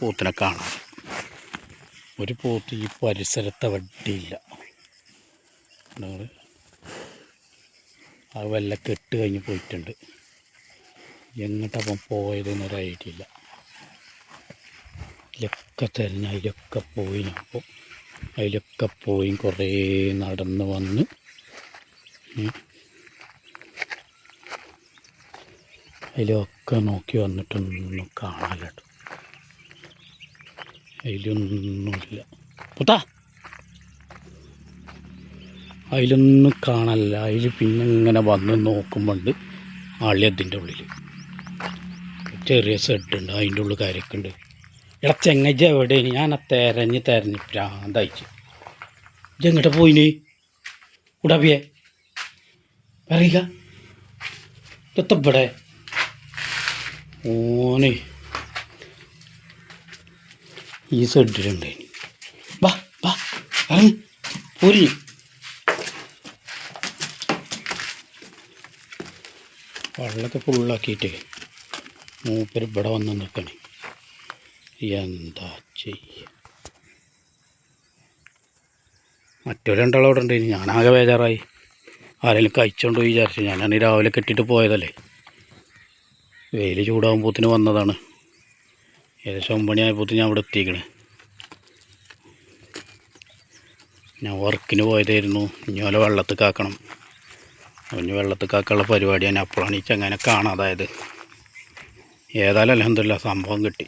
പോത്തിനെ കാണാം. ഒരു പോത്ത് ഈ പരിസരത്ത് വട്ടിയില്ല. അത് വല്ല കെട്ട് കഴിഞ്ഞ് പോയിട്ടുണ്ട്. എങ്ങോട്ടപ്പം പോയതെന്നൊരു ഐഡിയ ഇല്ല. ഇതിലൊക്കെ തിരഞ്ഞ് അതിലൊക്കെ പോയി അപ്പോൾ അതിലൊക്കെ പോയി കുറേ നടന്ന് വന്ന്. അതിലൊക്കെ നോക്കി വന്നിട്ടൊന്നും കാണാനുണ്ട് അതിലൊന്നുമില്ല. പുത്താ. അതിലൊന്നും കാണല്ല അതിൽ പിന്നെ ഇങ്ങനെ വന്ന് നോക്കുമ്പോണ്ട് ആളി അതിന്റെ ഉള്ളിൽ ചെറിയ സെഡുണ്ട് അതിന്റെ ഉള്ളിൽ കാര്യക്കുണ്ട് ഇട ചെങ്ങജ എവിടെ? ഞാൻ ആ തെരഞ്ഞ് തെരഞ്ഞ് പ്രാന്തയച്ചു. പോയി പോയിന്? ഉടവിയെ പറയുക. എത്തപ്പെടെ ഓനെ ഈ സെഡിലുണ്ട് വാ വാ. ഇറങ്ങി പോരി. വെള്ളമൊക്കെ ഫുള്ളാക്കിയിട്ട് മൂപ്പര് ഇവിടെ വന്ന് നിൽക്കണേ എന്താ ചെയ്യ? മറ്റൊരു രണ്ടാളും അവിടെ ഉണ്ടായി ഞാനാകെ ബേജാറായി. ആരെങ്കിലും കഴിച്ചോണ്ട് വിചാരിച്ചു. ഞാനാണ് രാവിലെ കെട്ടിയിട്ട് പോയതല്ലേ. വെയിൽ ചൂടാകുമ്പോത്തിന് വന്നതാണ്. ഏകദേശം ഒമ്പണിയായപ്പോൾ ഞാൻ ഇവിടെ എത്തിക്കണേ ഞാൻ വർക്കിന് പോയതായിരുന്നു. ഇനി ഓല വെള്ളത്തിൽ കാക്കണം അവന് വെള്ളത്തിൽ കാക്കാനുള്ള പരിപാടിയാണ് അപ്പോഴാണ് ഈ ചങ്ങനെ കാണാതായത്. ഏതായാലും അലഹമില്ല സംഭവം കിട്ടി.